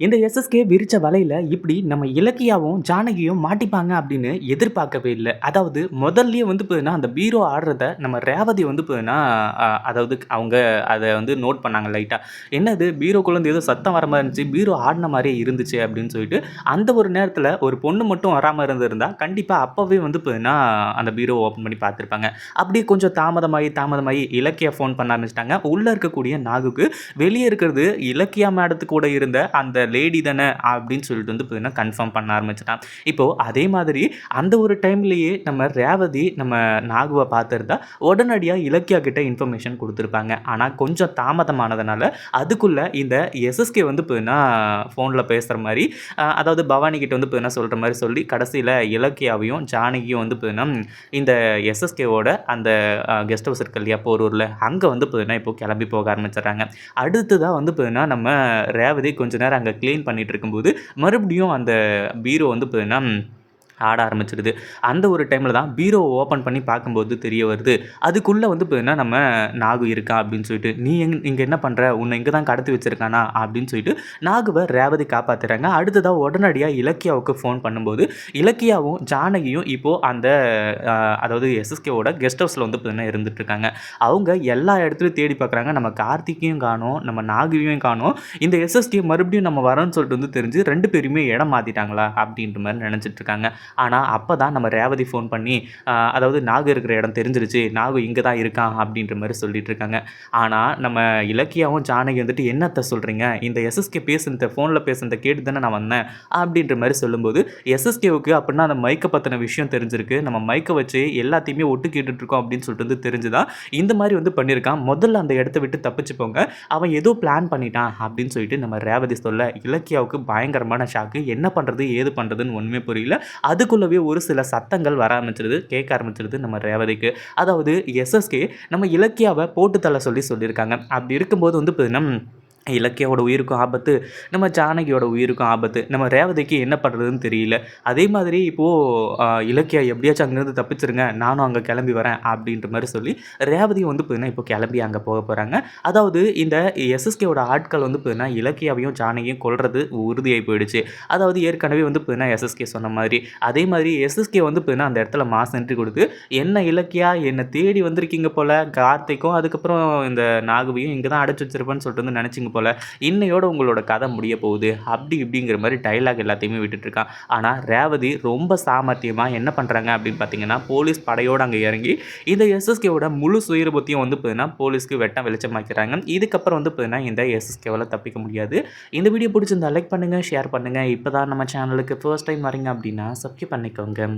இந்த எஸ்எஸ்கே விரிச்ச வலையில் இப்படி நம்ம இலக்கியாவும், ஜானகியும் மாட்டிப்பாங்க அப்படின்னு எதிர்பார்க்கவே இல்லை அதாவது முதல்லயே வந்து பார்த்தீங்கன்னா, அந்த பீரோ ஆடுறத நம்ம ரேவதி வந்து பார்த்தீங்கன்னா, அதாவது அவங்க அதை வந்து நோட் பண்ணாங்க லைட்டாக "என்னது பீரோக்குள்ளேருந்து ஏதோ சத்தம் வர மாதிரி இருந்துச்சு. பீரோ ஆடின மாதிரியே இருந்துச்சு" அப்படின்னு சொல்லிட்டு, அந்த ஒரு நேரத்தில் ஒரு பொண்ணு மட்டும் வராமல் இருந்திருந்தா, கண்டிப்பாக அப்போவே வந்து பார்த்தீங்கன்னா, அந்த பீரோ ஓப்பன் பண்ணி பார்த்துருப்பாங்க. அப்படியே கொஞ்சம் தாமதமாகி, தாமதமாகி இலக்கியா ஃபோன் பண்ண ஆரம்பிச்சிட்டாங்க உள்ளே இருக்கக்கூடிய நாகுக்கு, வெளியே இருக்கிறது இலக்கியா மேடத்து கூட இருந்த அந்த லேடி தானே அப்படின்னு சொல்லிட்டு வந்து பார்த்தீங்கன்னா, கன்ஃபார்ம் பண்ண ஆரம்பிச்சிட்டான் இப்போ அதே மாதிரி அந்த ஒரு டைம்லேயே நம்ம ரேவதி நம்ம நாகுவை பார்த்திருந்தா, உடனடியாக இலக்கியா கிட்ட இன்ஃபர்மேஷன் கொடுத்துருப்பாங்க ஆனால் கொஞ்சம் தாமதமானதுனால, அதுக்குள்ளே இந்த எஸ்எஸ்கே வந்து பார்த்தீங்கன்னா, ஃபோனில் பேசுகிற மாதிரி அதாவது பவானி கிட்ட வந்து பார்த்தீங்கன்னா சொல்கிற மாதிரி சொல்லி, கடைசியில் இலக்கியாவையும், ஜானகியும் வந்து பார்த்தீங்கன்னா, இந்த எஸ்எஸ்கேவோட அந்த கெஸ்ட் ஹவுஸ் இருக்கு இல்லையா? போரூரில் அங்கே வந்து பார்த்தீங்கன்னா, இப்போ கிளம்பி போக ஆரம்பிச்சிடுறாங்க அடுத்ததாக வந்து பார்த்தீங்கன்னா, நம்ம ரேவதி கொஞ்ச நேரம் அங்கே கிளீன் பண்ணிட்டு இருக்கும்போது, மறுபடியும் அந்த பீரோ வந்து பார்த்திங்கன்னா ஆட ஆரம்பிச்சிருது அந்த ஒரு டைமில் தான் பீரோவை ஓப்பன் பண்ணி பார்க்கும்போது தெரிய வருது. அதுக்குள்ளே வந்து பார்த்தீங்கன்னா, நம்ம நாகு இருக்கா அப்படின்னு சொல்லிட்டு. "நீ எங் இங்கே என்ன பண்ணுற உன்னை இங்கே தான் கடத்தி வச்சிருக்கானா?" அப்படின்னு சொல்லிட்டு நாகுவை ரேவதி காப்பாற்றுறாங்க அடுத்ததாக உடனடியாக இலக்கியாவுக்கு ஃபோன் பண்ணும்போது, இலக்கியாவும், ஜானகியும் இப்போ அந்த அதாவது எஸ்எஸ்கேவோட கெஸ்ட் ஹவுஸில் வந்து பார்த்தீங்கன்னா இருந்துகிட்ருக்காங்க அவங்க எல்லா இடத்துலையும் தேடி பார்க்குறாங்க. நம்ம கார்த்திக்கையும் காணோம், நம்ம நாகுவையும் காணோம். இந்த எஸ்எஸ்கே மறுபடியும் நம்ம வரோன்னு சொல்லிட்டு வந்து தெரிஞ்சு ரெண்டு பேருமே இடம் மாற்றிட்டாங்களா அப்படின்ற மாதிரி நெனச்சிட்டு ஆனால் அப்போ தான் நம்ம ரேவதி ஃபோன் பண்ணி, அதாவது நாகு இருக்கிற இடம் தெரிஞ்சிருச்சு. நாகு இங்கே தான் இருக்கான் அப்படின்ற மாதிரி சொல்லிட்டு இருக்காங்க. ஆனால் நம்ம இலக்கியாவும், ஜானகி வந்துட்டு, என்னத்தை சொல்கிறீங்க இந்த எஸ்எஸ்கே பேசுனத ஃபோனில் பேசுனதை கேட்டு தானே நான் வந்தேன்." அப்படின்ற மாதிரி சொல்லும்போது, எஸ்எஸ்கேவுக்கு அப்படின்னா அந்த மைக்கை பற்றின விஷயம் தெரிஞ்சிருக்கு. நம்ம மைக்கை வச்சு எல்லாத்தையுமே ஒட்டு கேட்டுட்ருக்கோம் அப்படின்னு சொல்லிட்டு வந்து தெரிஞ்சுதான் இந்த மாதிரி வந்து பண்ணியிருக்கான். "முதல்ல அந்த இடத்த விட்டு தப்பிச்சுப்போங்க அவன் ஏதோ பிளான் பண்ணிட்டான்." அப்படின்னு சொல்லிட்டு நம்ம ரேவதி சொல்ல, இலக்கியாவுக்கு பயங்கரமான ஷாக்கு. என்ன பண்ணுறது ஏது பண்ணுறதுன்னு ஒன்றுமே புரியல. அதுக்குள்ளவே ஒரு சில சத்தங்கள் வர ஆரம்பிச்சிருது கேட்க ஆரம்பிச்சிருது நம்ம ரேவதிக்கு. அதாவது எஸ்எஸ்கே நம்ம இலக்கியாவை போட்டு தள்ள சொல்லி சொல்லியிருக்காங்க. அப்படி இருக்கும்போது வந்து பார்த்தீங்கன்னா, இலக்கியாவோட உயிருக்கும் ஆபத்து, நம்ம ஜானகியோட உயிருக்கும் ஆபத்து. நம்ம ரேவதிக்கு என்ன பண்ணுறதுன்னு தெரியல. அதே மாதிரி இப்போது இலக்கியா எப்படியாச்சும் அங்கேருந்து தப்பிச்சிருங்க நானும் அங்கே கிளம்பி வரேன் அப்படின்ற மாதிரி சொல்லி, ரேவதியும் வந்து பார்த்தீங்கன்னா, இப்போ கிளம்பி அங்கே போக போகிறாங்க அதாவது இந்த எஸ்எஸ்கேவோட ஆட்கள் வந்து பார்த்தீங்கன்னா, இலக்கியாவையும், ஜானகியும் கொல்றது உறுதியாகி போயிடுச்சு. அதாவது ஏற்கனவே வந்து பார்த்தீங்கன்னா, எஸ்எஸ்கே சொன்ன மாதிரி. அதே மாதிரி எஸ்எஸ்கே வந்து பார்த்தீங்கன்னா, அந்த இடத்துல மாஸ் என்ட்ரி கொடுத்து "என்ன இலக்கியா என்னை தேடி வந்திருக்கீங்க போல் கார்த்திக்கும், அதுக்கப்புறம் இந்த நாகுவையும் இங்கே தான் அடைச்சி வச்சிருப்பேன்னு சொல்லிட்டு வந்து நினச்சிங்க போல் இன்னையோட உங்களோட கதை முடிய போகுது." அப்படி இப்படிங்கிற மாதிரி டைலாக் எல்லாத்தையுமே விட்டுட்டு ஆனால் ரேவதி ரொம்ப சாமர்த்தியமாக என்ன பண்ணுறாங்க அப்படின்னு பார்த்தீங்கன்னா, போலீஸ் படையோடு அங்கே இறங்கி, இந்த எஸ்எஸ்கேவோட முழு சுயரூபத்தையும் வந்து பார்த்தீங்கன்னா, போலீஸ்க்கு வெட்டம் வெளிச்சமாக்கிறாங்க. இதுக்கப்புறம் வந்து பார்த்தீங்கன்னா, இந்த எஸ்எஸ்கேவில் தப்பிக்க முடியாது. இந்த வீடியோ பிடிச்சிருந்தா லைக் பண்ணுங்கள் ஷேர் பண்ணுங்க. இப்போ தான் நம்ம சேனலுக்கு ஃபர்ஸ்ட் டைம் வரீங்க அப்படின்னா, சப்ஸ்கிரைப் பண்ணிக்கோங்க.